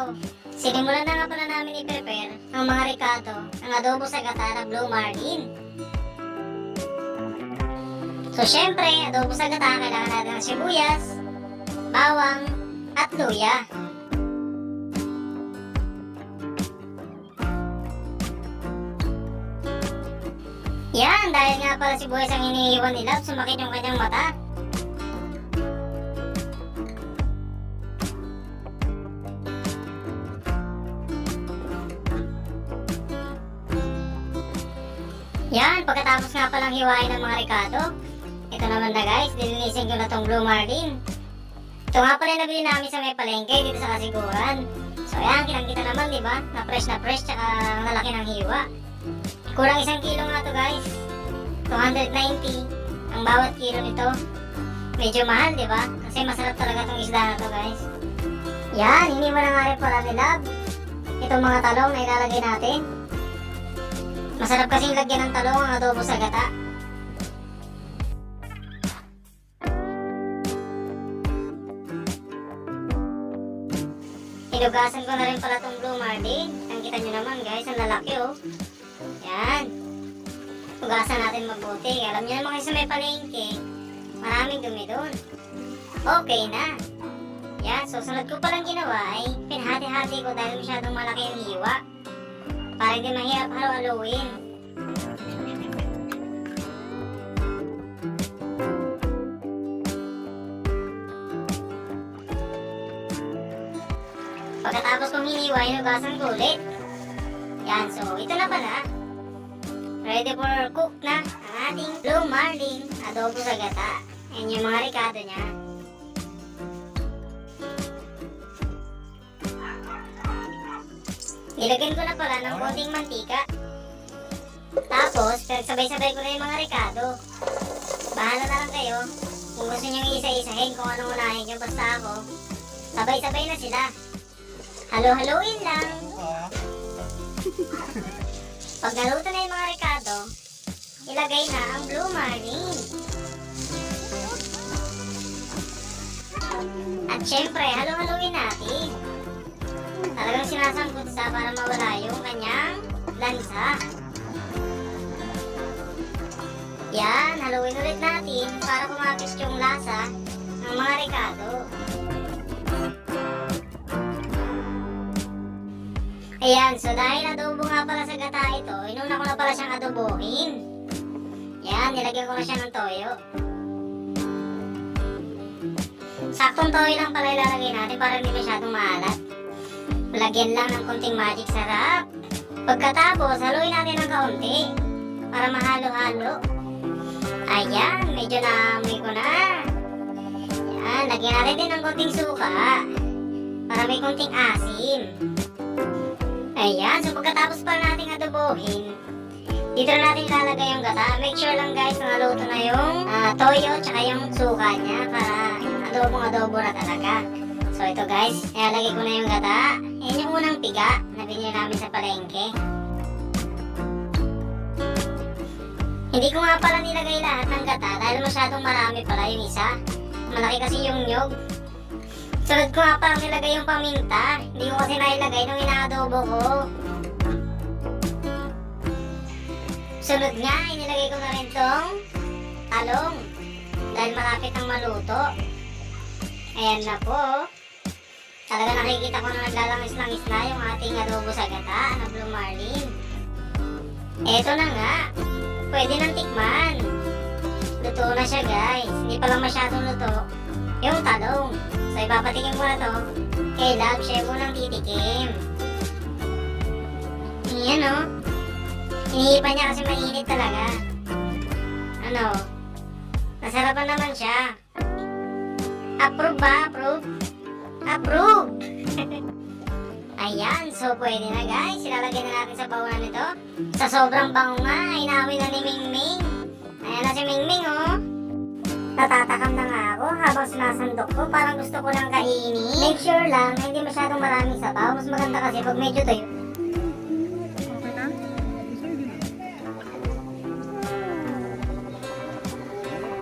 Oh, Sinimulan na nga pala namin i-prepare ang mga ricado ng adobo sa gata na Blue Marlin. So syempre, adobo sa gata, kailangan natin ng sibuyas, bawang, at luya. Yan, dahil nga pala sibuyas ang iniiwan nila at sumakit yung kanyang mata. Yan, pagkatapos nga palang hiwain ng mga ricado, ito naman na guys, dilinisin ko na tong Blue Marlin. Ito nga pala yung nabili namin sa may palengke dito sa kasiguran. So ayan, kinangkita naman, di ba? Na fresh na fresh, tsaka ang lalaki ng hiwa. Kurang isang kilo nga to guys. 290 ang bawat kilo nito. Medyo mahal, di ba? Kasi masarap talaga tong isda na to guys. Yan, hindi mo na nga rin pala ni Love. Itong mga talong na ilalagay natin. Masarap kasing lagyan ng talong ang adobo sa gata. Hinugasan ko na rin pala tong blue marlin. Ang kita nyo naman guys, ang lalaki oh. Yan. Hugasan natin mabuti. Alam nyo naman kasi may palengke, maraming dumi doon. Okay na. Yan, so sunod ko palang ginawa ay pinahati-hati ko dahil masyadong malaki yung hiwa. Para hindi mahirap halo-haluin. Pagkatapos kong hiniwa, hinugasan ko ulit. Yan, so ito na pala. Ready for cook na ang ating blue marlin adobo sa gata. Yan yung mga ricado niya. Nilagyan ko na pala ng konting mantika. Tapos, sabay-sabay ko na yung mga ricado. Bahala na lang kayo. Kung gusto nyo isa-isahin kung anong unahin nyo, basta ako. Sabay-sabay na sila. Halo-haloin lang. Pag naluto na yung mga ricado, ilagay na ang blue marlin. At syempre, halo-haloin natin. Talagang sinasangkot sa para mawala yung kanyang lansa. Yan, haluin ulit natin para kumapis yung lasa ng mga ricado. Ayan, so dahil adobo nga pala sa gata ito, inuna ko na pala siyang adobohin. Yan, nilagyan ko na siya ng toyo. Saktong toyo lang pala ilalagay natin para hindi masyadong maalat. Lagyan lang ng konting magic sarap. Pagkatapos, haluin natin ng kaunti para mahalo-halo. Ayan, medyo naamoy ko na. Yan, lagyan natin din ng konting suka para may konting asim. Ayan, so pagkatapos pa natin adobohin, dito na natin ilalagay yung gata. Make sure lang guys na naluto na yung ah, toyo tsaka yung suka niya para adobong adobo na talaga. So ito guys, ilalagay ko na yung gata. Yan yung unang piga na binili namin sa palengke. Hindi ko nga pala nilagay lahat ng gata dahil masyadong marami pala yung isa. Malaki kasi yung nyog. Sunod ko nga parang nilagay yung paminta. Hindi ko kasi nailagay nung inaadobo ko. Sunod nga, inilagay ko na rin tong talong. Dahil malapit ang maluto. Ayan na po. Talaga nakikita ko na naglalangis-langis na yung ating adobo sa gata na blue marlin. Eto na nga. Pwede nang tikman. Luto na siya guys. Hindi pa lang masyadong luto. Yung talong. So ipapatikim ko na to. Kay Love, siya mo nang titikim. Yan o. Iniipan niya kasi mainit talaga. Ano? Nasarapan naman siya. Approve ba? Approve? Approve! Ayan, so pwede na guys. Ilalagay na natin sa bawang nito. Sa sobrang bango nga, inawi na ni Mingming. Ayan na si Mingming oh. Natatakam na nga ako habang sinasandok ko. Parang gusto ko lang kainin. Make sure lang hindi masyadong maraming sabaw. Mas maganda kasi pag medyo tuyo.